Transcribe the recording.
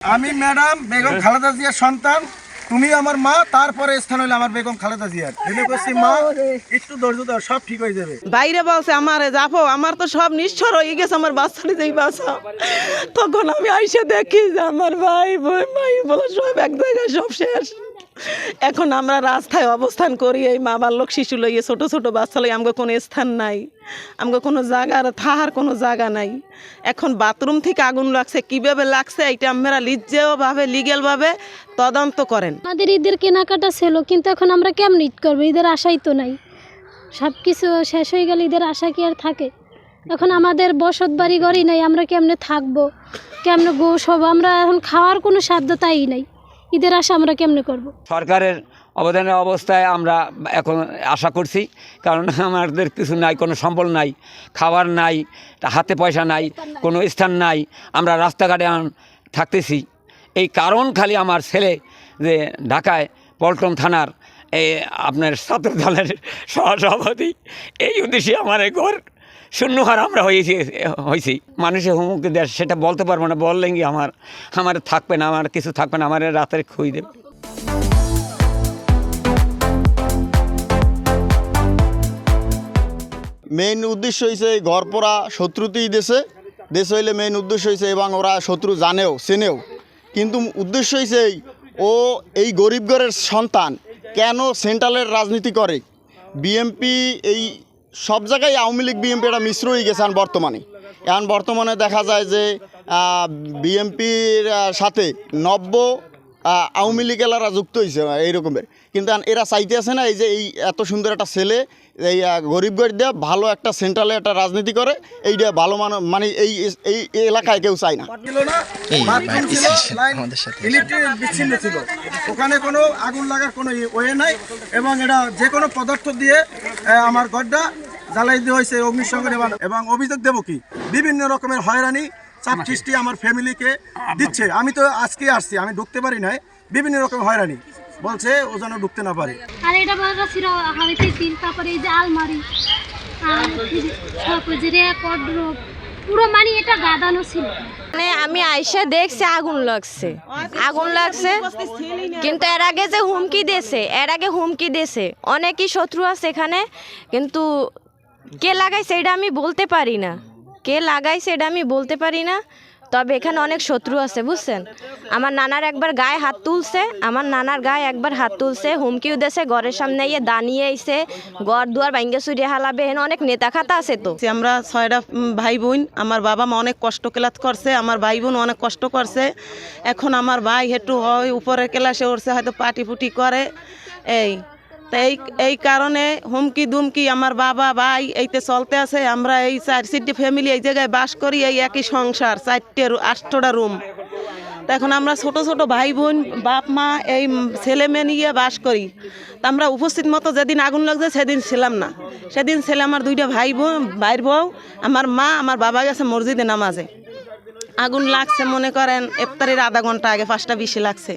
আমি ম্যাডাম বেগম খালেদা জিয়ার সন্তান তুমি আমার মা তারপরে স্থান হলো আমার বেগম খালেদা জিয়ার। দিনে করছি মা একটু ধৈর্য দাও সব ঠিক হয়ে যাবে। বাইরে বলছে আমার যাব আমার তো সব নিশ্চর হয়ে গেছে আমার বাচ্চাটি যেই বাসা তখন আমি আইসে দেখি যে আমার ভাই বোন ভাই বলে সব এক জায়গায় সব শেষ। এখন আমরা রাস্তায় অবস্থান করি, এই মা বাল্যক শিশু লইয়ে ছোটো ছোটো বাচ্চা লইয়ে আমাকে কোনো স্থান নাই, আমাকে কোনো জায়গার থাহার কোনো জায়গা নাই। এখন বাথরুম থেকে আগুন লাগছে, কীভাবে লাগছে এটা আমরা লিজ্জেওভাবে লিগেলভাবে তদন্ত করেন। আমাদের ঈদের কেনাকাটা ছিল, কিন্তু এখন আমরা কেমন ঈদ করব? ঈদের আশাই তো নাই। সব কিছু শেষ হয়ে গেলে ঈদের আশা কি আর থাকে? এখন আমাদের বসত বাড়ি ঘরই নাই, আমরা কেমনে থাকব? কেমনে গোস হব আমরা এখন খাওয়ার কোনো সাধ্যতাই নাই। ঈদের আশা আমরা কেমনে করব। সরকারের অবদানের অবস্থায় আমরা এখন আশা করছি, কারণ আমাদের কিছু নাই, কোনো সম্বল নাই, খাবার নাই, হাতে পয়সা নাই, কোনো স্থান নাই, আমরা রাস্তাঘাটে থাকতেছি এই কারণ খালি আমার ছেলে যে ঢাকায় পল্টন থানার এই আপনার ছাত্র দলের সহসভাপতি, এই উদ্দেশ্যে আমার ঘর শূন্যহার আমরা হয়েছি হয়েছি। মানুষের হুমুক দেয় সেটা বলতে পারব না বললেন কি আমার আমার থাকবে না, আমার কিছু থাকবে না, আমার রাতের খুঁই দেবে। মেইন উদ্দেশ্য হয়েছে এই পড়া শত্রুতেই দেশে। দেশ হইলে মেইন উদ্দেশ্য হয়েছে এবং ওরা শত্রু জানেও, চেনেও। কিন্তু উদ্দেশ্য হয়েছে ও এই গরিব ঘরের সন্তান কেন সেন্ট্রালের রাজনীতি করে? বিএমপি এই সব জায়গায় আওয়ামী লীগ বিএনপি এটা মিশ্র হয়ে গেছে এখন বর্তমানে। এখন বর্তমানে দেখা যায় যে বিএমপির সাথে নব্য আওয়ামী লীগ এলারা যুক্ত হয়েছে এইরকমের। কিন্তু এরা চাইতে আছে না, এই যে এই এত সুন্দর একটা ছেলে এই গরিব গরিব দিয়ে ভালো একটা সেন্ট্রালে একটা রাজনীতি করে এইটা ভালো মান মানে এই এই এলাকায় কেউ চায় না। বিচ্ছিন্ন ছিল। ওখানে কোনো আগুন লাগার কোনো ওয়ে নাই এবং এটা যে কোনো পদার্থ দিয়ে আমার ঘরটা জ্বালাই দেওয়া হয়েছে অগ্নিসংযোগ এবং এবং অভিযোগ দেবো কি? বিভিন্ন রকমের হয়রানি চাপ সৃষ্টি আমার ফ্যামিলিকে দিচ্ছে। আমি তো আজকে আসছি আমি ঢুকতে পারি নাই। বিভিন্ন রকম হয়রানি। বলছে ও যেন ঢুকতে না পারে। আর এটা বড় ছিল হইতে তিন তারপরে এই যে আলমারি। আর এই যে সব ওই যে রেকর্ড পুরো মানে এটা গাদানো ছিল। মানে আমি আইসা দেখছি আগুন লাগছে। আগুন লাগছে কিন্তু এর আগে যে হুমকি দিয়েছে এর আগে হুমকি দিয়েছে। অনেকই শত্রু আছে এখানে কিন্তু কে লাগাইছে এটা আমি বলতে পারি না। কে লাগাইছে এটা আমি বলতে পারি না। তবে এখানে অনেক শত্রু আছে, বুঝছেন? আমার নানার একবার গায়ে হাত তুলছে, আমার নানার গায়ে একবার হাত তুলছে, হুমকিও দিয়েছে, ঘরের সামনে ইয়ে দাঁড়িয়ে আইছে, ঘর দুয়ার ভাঙ্গে চুরিয়ে হালাবে এখানে অনেক নেতা খাতা আছে তো। আমরা ছয়টা ভাই বোন আমার বাবা মা অনেক কষ্ট ক্লাস করছে, আমার ভাই বোন অনেক কষ্ট করছে। এখন আমার ভাই একটু হয় উপরের ক্লাসে উঠছে, হয়তো পাটি ফুটি করে, এই এই এই কারণে হুমকি দুমকি আমার বাবা, ভাই এইতে চলতে আছে। আমরা এই চার সিটি ফ্যামিলি এই জায়গায় বাস করি, এই একই সংসার, চারটে আটটা রুম। তা এখন আমরা ছোট ছোট ভাই বোন বাপ, মা এই ছেলে মেয়ে নিয়ে বাস করি। তা আমরা উপস্থিত মতো যেদিন আগুন লাগছে সেদিন ছিলাম না। সেদিন ছেলে আমার দুইটা ভাই বোন ভাইয়ের বউ, আমার মা, আমার বাবা গেছে মসজিদে নামাজে। আগুন লাগছে মনে করেন, ইফতারির আধা ঘণ্টা আগে, পাঁচটা বিশে লাগছে।